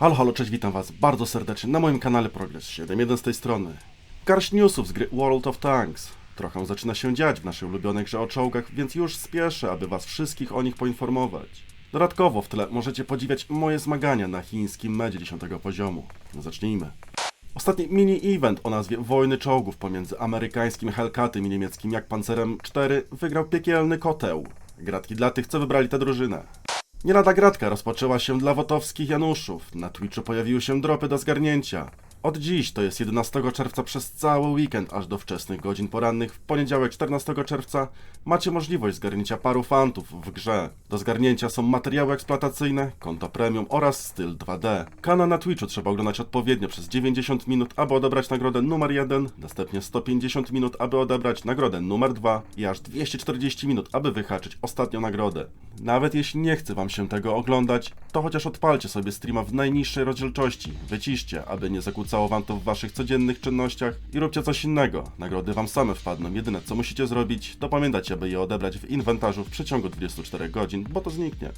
Halo, halo, cześć, witam was bardzo serdecznie na moim kanale Progress 7.1 z tej strony. Garść newsów z gry World of Tanks. Trochę zaczyna się dziać w naszej ulubionej grze o czołgach, więc już spieszę, aby was wszystkich o nich poinformować. Dodatkowo w tle możecie podziwiać moje zmagania na chińskim medzie 10 poziomu. No zacznijmy. Ostatni mini-event o nazwie Wojny Czołgów pomiędzy amerykańskim Hellcatem i niemieckim jak Pancerem 4 wygrał piekielny koteł. Gratki dla tych, co wybrali tę drużynę. Nie lada gratka rozpoczęła się dla wotowskich Januszów. Na Twitchu pojawiły się dropy do zgarnięcia. Od dziś, to jest 11 czerwca przez cały weekend, aż do wczesnych godzin porannych, w poniedziałek 14 czerwca, macie możliwość zgarnięcia paru fantów w grze. Do zgarnięcia są materiały eksploatacyjne, konto premium oraz styl 2D. Kanał na Twitchu trzeba oglądać odpowiednio przez 90 minut, aby odebrać nagrodę numer 1, następnie 150 minut, aby odebrać nagrodę numer 2 i aż 240 minut, aby wyhaczyć ostatnią nagrodę. Nawet jeśli nie chce wam się tego oglądać, to chociaż odpalcie sobie streama w najniższej rozdzielczości, wyciszcie, aby nie zakłócało wam to w waszych codziennych czynnościach i róbcie coś innego. Nagrody wam same wpadną, jedyne co musicie zrobić, to pamiętać, aby je odebrać w inwentarzu w przeciągu 24 godzin, bo to zniknie.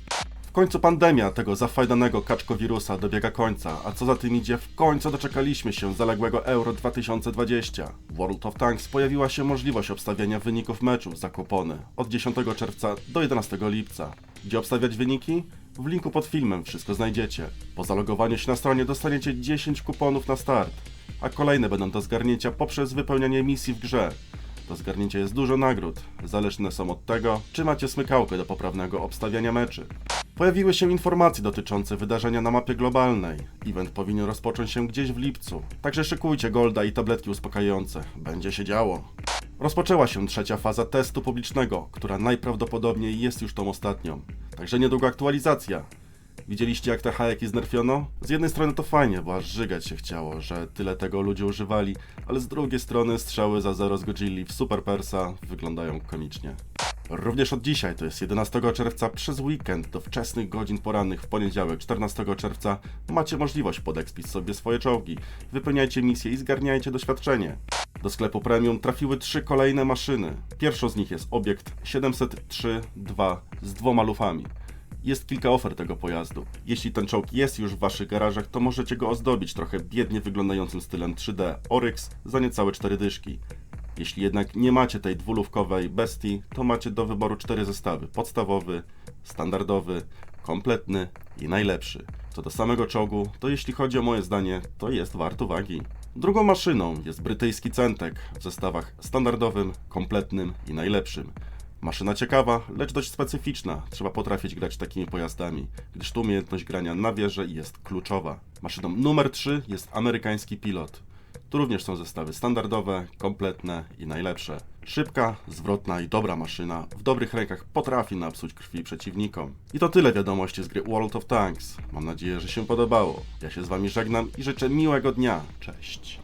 W końcu pandemia tego zafajdanego kaczkowirusa dobiega końca, a co za tym idzie, w końcu doczekaliśmy się zaległego Euro 2020. W World of Tanks pojawiła się możliwość obstawiania wyników meczów za kupony od 10 czerwca do 11 lipca. Gdzie obstawiać wyniki? W linku pod filmem wszystko znajdziecie. Po zalogowaniu się na stronie dostaniecie 10 kuponów na start, a kolejne będą do zgarnięcia poprzez wypełnianie misji w grze. Do zgarnięcia jest dużo nagród, zależne są od tego, czy macie smykałkę do poprawnego obstawiania meczy. Pojawiły się informacje dotyczące wydarzenia na mapie globalnej. Event powinien rozpocząć się gdzieś w lipcu, także szykujcie golda i tabletki uspokajające. Będzie się działo. Rozpoczęła się trzecia faza testu publicznego, która najprawdopodobniej jest już tą ostatnią. Także niedługo aktualizacja. Widzieliście jak te hajeki znerfiono? Z jednej strony to fajnie, bo aż żygać się chciało, że tyle tego ludzie używali, ale z drugiej strony strzały za 0 z w Super Persa wyglądają komicznie. Również od dzisiaj, to jest 11 czerwca, przez weekend do wczesnych godzin porannych w poniedziałek 14 czerwca macie możliwość podekspić sobie swoje czołgi. Wypełniajcie misje i zgarniajcie doświadczenie. Do sklepu premium trafiły trzy kolejne maszyny. Pierwszą z nich jest obiekt 703-2 z dwoma lufami. Jest kilka ofert tego pojazdu. Jeśli ten czołg jest już w waszych garażach, to możecie go ozdobić trochę biednie wyglądającym stylem 3D Oryx za niecałe 4 dyszki. Jeśli jednak nie macie tej dwulówkowej bestii, to macie do wyboru cztery zestawy: podstawowy, standardowy, kompletny i najlepszy. Co do samego czołgu, to jeśli chodzi o moje zdanie, to jest wart uwagi. Drugą maszyną jest brytyjski Centek w zestawach standardowym, kompletnym i najlepszym. Maszyna ciekawa, lecz dość specyficzna. Trzeba potrafić grać takimi pojazdami, gdyż tu umiejętność grania na wieży jest kluczowa. Maszyną numer 3 jest amerykański pilot. Tu również są zestawy standardowe, kompletne i najlepsze. Szybka, zwrotna i dobra maszyna w dobrych rękach potrafi napsuć krwi przeciwnikom. I to tyle wiadomości z gry World of Tanks. Mam nadzieję, że się podobało. Ja się z wami żegnam i życzę miłego dnia. Cześć.